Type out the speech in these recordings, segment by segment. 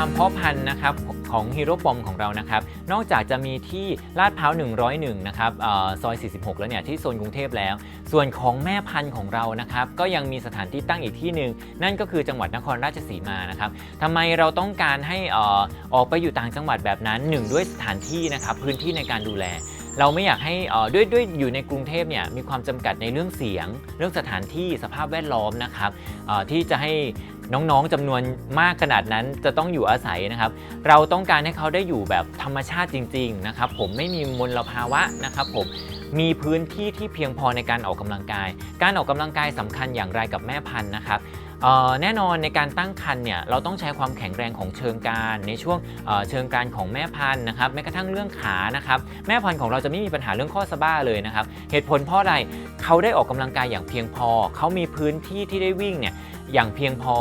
าร์มเพาะพันธุ์นะครับของฮีโร่ปอมของเรานะครับ นอกจากจะมีที่ลาดพร้าว 101 นะครับออซอย 46 แล้วเนี่ยที่โซนกรุงเทพแล้ว ส่วนของแม่พันธุ์ของเรานะครับ ก็ยังมีสถานที่ตั้งอีกที่หนึ่งนั่นก็คือจังหวัดนครราชสีมานะครับทำไมเราต้องการให้ออออกไปอยู่ต่างจังหวัดแบบนั้นหนึ่งด้วยสถานที่นะครับพื้นที่ในการดูแลเราไม่อยากให้ด้วยด้วยอยู่ในกรุงเทพเนี่ยมีความจำกัดในเรื่องเสียง เรื่องสถานที่สภาพแวดล้อมนะครับที่จะให้ น้องๆจำนวนมากขนาดนั้นจะต้องอยู่อาศัยนะครับ เราต้องการให้เขาได้อยู่แบบธรรมชาติจริง ๆ นะครับ ผมไม่มีมลภาวะนะครับ ผมมีพื้นที่ที่เพียงพอในการออกกำลังกาย การออกกำลังกายสำคัญอย่างไรกับแม่พันธุ์นะครับแน่นอนในการตั้งครรภ์เนี่ยเราต้องใช้ความแข็งแรงของเชิงกานในช่วงเเชิงกานของแม่พันธุ์นะครับแม้กระทั่งเรื่องขานะครับแม่พันธุ์ของเราจะไม่มีปัญหาเรื่องข้อสะบ้าเลยนะครับเหตุผลเพราะอะไร เขาได้ออกกำลังกายอย่างเพียงพอ เขามีพื้นที่ที่ได้วิ่งเนี่ยอย่างเพียงพอ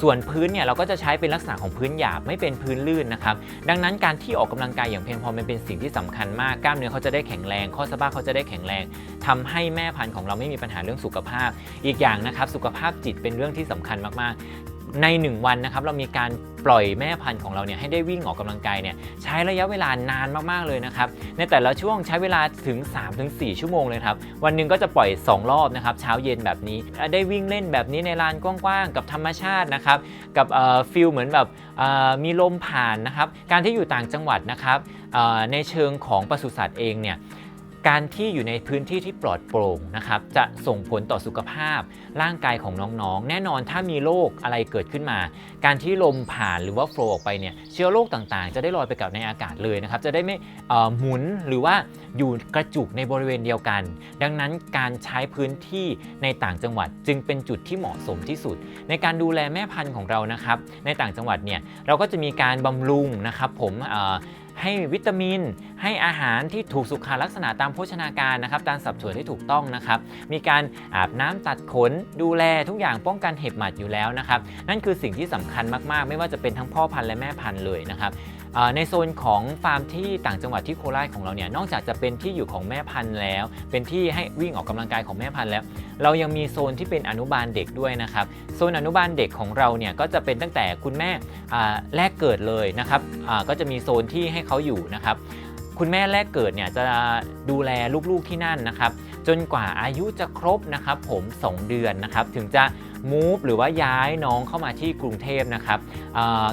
ส่วนพื้นเนี่ยเราก็จะใช้เป็นลักษณะของพื้นหยาบไม่เป็นพื้นลื่นนะครับ ดังนั้นการที่ออกกำลังกายอย่างเพียงพอมันเป็นสิ่งที่สำคัญมาก กล้ามเนื้อเขาจะได้แข็งแรง ข้อสะบ้าเขาจะได้แข็งแรงทำให้แม่พันธุ์ของเราไม่มีปัญหาเรื่องสุขภาพ อีกอย่างนะครับสุขภาพจิตเป็นเรื่องที่สำคัญมากๆ ใน 1 วันนะครับเรามีการปล่อยแม่พันธุ์ของเราเนี่ยให้ได้วิ่งออกกำลังกายเนี่ยใช้ระยะเวลานานมากๆเลยนะครับในแต่ละช่วงใช้เวลาถึง 3-4 ชั่วโมงเลยครับวันหนึ่งก็จะปล่อย 2 รอบนะครับเช้าเย็นแบบนี้ ได้วิ่งเล่นแบบนี้ในลานกว้างๆกับธรรมชาตินะครับกับฟิลเหมือนแบบมีลมผ่านนะครับการที่อยู่ต่างจังหวัดนะครับในเชิงของปศุสัตว์เองเนี่ย การที่อยู่ในพื้นที่ที่ปลอดโปร่งนะครับจะส่งผลต่อสุขภาพร่างกายของน้องๆ แน่นอนถ้ามีโรคอะไรเกิดขึ้นมา การที่ลมผ่านหรือว่าโฟลออกไปเนี่ยเชื้อโรคต่างๆ จะได้ลอยไปกับในอากาศเลยนะครับจะได้ไม่เอ่อหมุนหรือว่าอยู่กระจุกในบริเวณเดียวกัน ดังนั้นการใช้พื้นที่ในต่างจังหวัดจึงเป็นจุดที่เหมาะสมที่สุด ในการดูแลแม่พันธุ์ของเรานะครับในต่างจังหวัดเนี่ยเราก็จะมีการบำรุงนะครับผมอ ให้วิตามิน ให้อาหารที่ถูกสุขลักษณะตามโภชนาการนะครับตามสัดส่วนที่ถูกต้องนะครับ มีการอาบน้ำตัดขน ดูแลทุกอย่างป้องกันเห็บหมัดอยู่แล้วนะครับ นั่นคือสิ่งที่สำคัญมากๆ ไม่ว่าจะเป็นทั้งพ่อพันธุ์และแม่พันธุ์เลยนะครับ ในโซนของฟาร์มที่ต่างจังหวัดที่โคราชของเราเนี่ยนอกจากจะเป็นที่อยู่ของแม่พันธุ์แล้ว เป็นที่ให้วิ่งออกกำลังกายของแม่พันธุ์แล้ว เรายังมีโซนที่เป็นอนุบาลเด็กด้วยนะครับโซนอนุบาลเด็กของเราเนี่ยก็จะเป็นตั้งแต่คุณแม่แรกเกิดเลยนะครับก็จะมีโซนที่ให้เขาอยู่นะครับคุณแม่แรกเกิดเนี่ยจะดูแลลูกๆที่นั่นนะครับ จนกว่าอายุจะครบนะครับผม 2 เดือนนะครับถึงจะ move หรือว่าย้ายน้องเข้ามาที่กรุงเทพนะครับ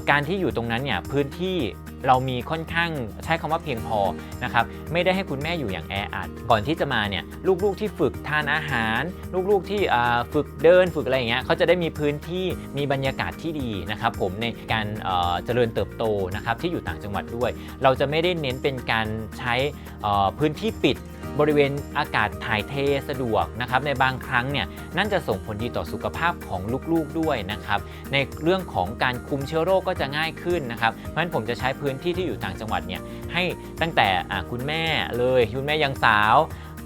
การที่อยู่ตรงนั้นเนี่ยพื้นที่เรามีค่อนข้างใช้คำว่าเพียงพอนะครับไม่ได้ให้คุณแม่อยู่อย่างแออัดก่อนที่จะมาเนี่ยลูกๆที่ฝึกทานอาหาร ลูกๆที่ฝึกเดินฝึกอะไรอย่างเงี้ยเขาจะได้มีพื้นที่มีบรรยากาศที่ดีนะครับผมในการเจริญเติบโตนะครับที่อยู่ต่างจังหวัดด้วย เราจะไม่ได้เน้นเป็นการใช้พื้นที่ปิดบริเวณอากาศถ่ายเทสะดวกนะครับในบางครั้งเนี่ยนั่นจะส่งผลดีต่อสุขภาพของลูกๆด้วยนะครับในเรื่องของการคุมเชื้อโรคก็จะง่ายขึ้นนะครับเพราะฉะนั้นผมจะใช้พื้นที่ที่อยู่ต่างจังหวัดเนี่ยให้ตั้งแต่คุณแม่เลยคุณแม่ยังสาว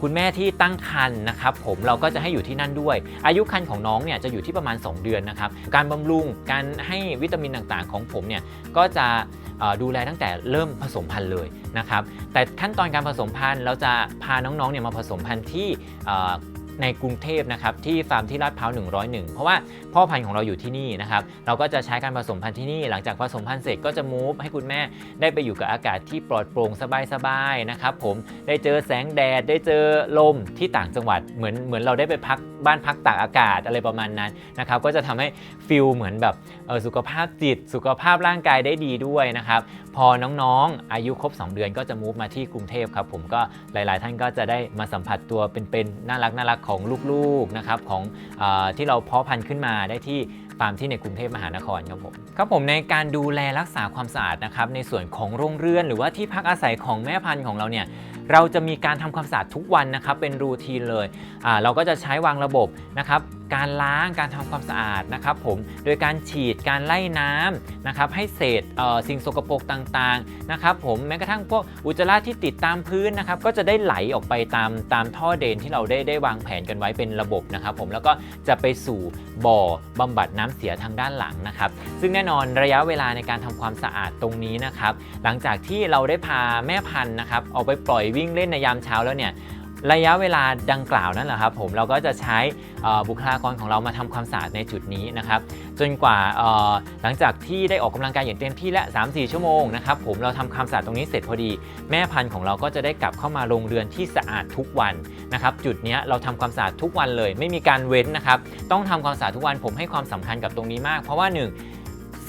คุณแม่ที่ตั้งครรภ์นะครับผมเราก็จะให้อยู่ที่นั่นด้วย อายุครรภ์ของน้องเนี่ยจะอยู่ที่ประมาณ 2 เดือนนะครับการบำรุงการให้วิตามินต่างๆของผมเนี่ยก็จะ ดูแลตั้งแต่เริ่มผสมพันธุ์เลยนะครับแต่ขั้นตอนการผสมพันธุ์เราจะพาน้องๆเนี่ยมาผสมพันธุ์ที่ ในกรุงเทพนะครับที่ฟาร์มที่ลาดพร้าว 101 เพราะว่าพ่อพันธุ์ของเราอยู่ที่นี่นะครับเราก็จะใช้การผสมพันธุ์ที่นี่ หลังจากผสมพันธุ์เสร็จก็จะมูฟให้คุณแม่ได้ไปอยู่กับอากาศที่ปลอดโปร่งสบายๆนะครับผมได้เจอแสงแดดได้เจอลมที่ต่างจังหวัดเหมือนเหมือนเราได้ไปพักบ้านพักตากอากาศอะไรประมาณนั้นนะครับก็จะทำให้ฟิลเหมือนแบบเออสุขภาพจิตสุขภาพร่างกายได้ดีด้วยนะครับ พอน้องๆ อายุครบ 2 เดือนก็จะมูฟมาที่กรุงเทพครับผมก็หลายๆ ท่านก็จะได้มาสัมผัสตัวเป็นๆน่ารักน่ารักของลูกๆนะครับของอที่เราเพาะพันธุ์ขึ้นมาได้ที่ ฟาร์มที่ในกรุงเทพมหานครครับผมครับผมในการดูแลรักษาความสะอาดนะครับในส่วนของโรงเรือนหรือว่าที่พักอาศัยของแม่พันธุ์ของเราเนี่ยเราจะมีการทำความสะอาดทุกวันนะครับเป็นรูทีนเลยอ่าเราก็จะใช้วางระบบนะครับการล้างการทำความสะอาดนะครับผมโดยการฉีดการไล่น้ำนะครับให้เศษเสิ่งสกปรกต่างๆนะครับผมแม้กระทั่งพวกอุจจาระที่ติดตามพื้นนะครับก็จะได้ไหลออกไปตามตามท่อเดนที่เราได้ได้วางแผนกันไว้เป็นระบบนะครับผมแล้วก็จะไปสู่บ่อบำบัดน้ำเสียทางด้านหลังนะครับ ซึ่งแน่นอนระยะเวลาในการทำความสะอาดตรงนี้นะครับ หลังจากที่เราได้พาแม่พันธุ์นะครับออกไปปล่อยวิ่งเล่นในยามเช้าแล้วเนี่ย ระยะเวลาดังกล่าวนั่นแหละครับผมเราก็จะใช้บุคลากรของเรามาทำความสะอาดในจุดนี้นะครับจนกว่าหลังจากที่ได้ออกกำลังกายอย่างเต็มที่และ 3-4 ชั่วโมงนะครับผมเราทำความสะอาดตรงนี้เสร็จพอดี แม่พันธุ์ของเราก็จะได้กลับเข้ามาโรงเรือนที่สะอาดทุกวันนะครับจุดนี้เราทำความสะอาดทุกวันเลย ไม่มีการเว้นนะครับต้องทำความสะอาดทุกวันผมให้ความสำคัญกับตรงนี้มาก เพราะว่าหนึ่ง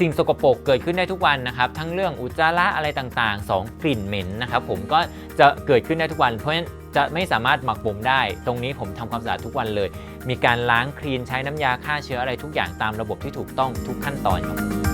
สิ่งสกปรกเกิดขึ้นได้ทุกวันนะครับ ทั้งเรื่องอุจจาระอะไรต่างๆ 2 กลิ่นเหม็นนะครับผมก็จะเกิดขึ้นได้ทุกวันเพราะฉะนั้น จะไม่สามารถหมักบ่มได้ ตรงนี้ผมทำความสะอาดทุกวันเลย มีการล้างคลีนใช้น้ำยาฆ่าเชื้ออะไรทุกอย่างตามระบบที่ถูกต้องทุกขั้นตอนครับ